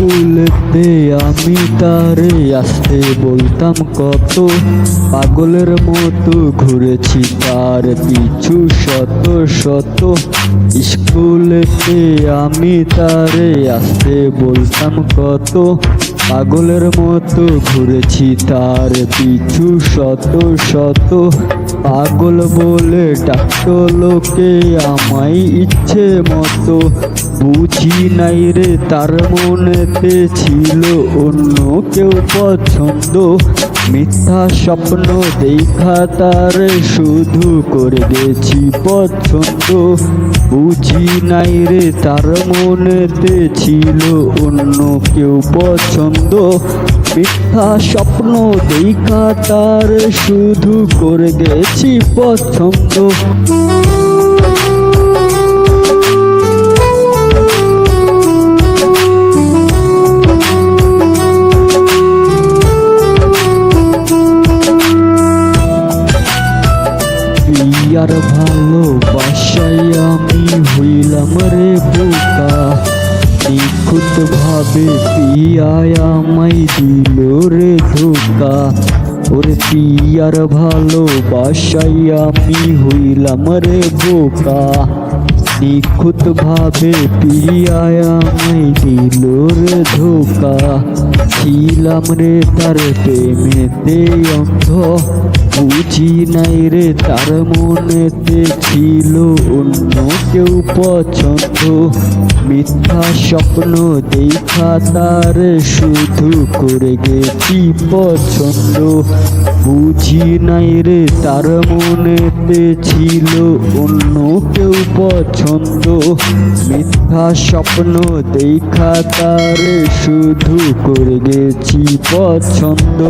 স্কুলেতে আমি তারে আসতে বলতাম কত। পাগলের মতো ঘুরেছি তার পিছু শত শত। স্কুলেতে আমি তারে আসতে বলতাম কত। পাগলের মতো ঘুরেছি তার পিছু শত শত। পাগল বলে ডাকতো লোকে আমায় ইচ্ছে মতো। বুঝি নাই রে তার মনেতে ছিল অন্য কেউ পছন্দ। মিথ্যা স্বপ্ন দেখা তার, শুধু করে গেছি পছন্দ। বুঝি নাই রে তার মনেতে ছিল অন্য কেউ পছন্দ। মিথ্যা স্বপ্ন দেখা তার, শুধু করে গেছি পছন্দ। পিয়ার ভালোবাসায় আমি হইলাম রে বোকা। নিখুঁত ভাবে পিয়ায় আমায় দিল রে ধোকা। ওরে পিয়ার ভালোবাসায় আমি হইলাম রে বোকা। নিখুঁত ভাবে পিয়ায় আমায় দিল রে ধোকা। ছিলাম রে তার প্রেমেতে অন্ধ। বুঝি নাই রে তার মনেতে ছিল অন্য কেউ পছন্দ। মিথ্যা স্বপ্ন দেখা তার শুধু করে গেছি পছন্দ। বুঝি নাই রে তার মনেতে ছিল অন্য কেউ পছন্দ। মিথ্যা স্বপ্ন দেখা তার শুধু করে গেছি পছন্দ।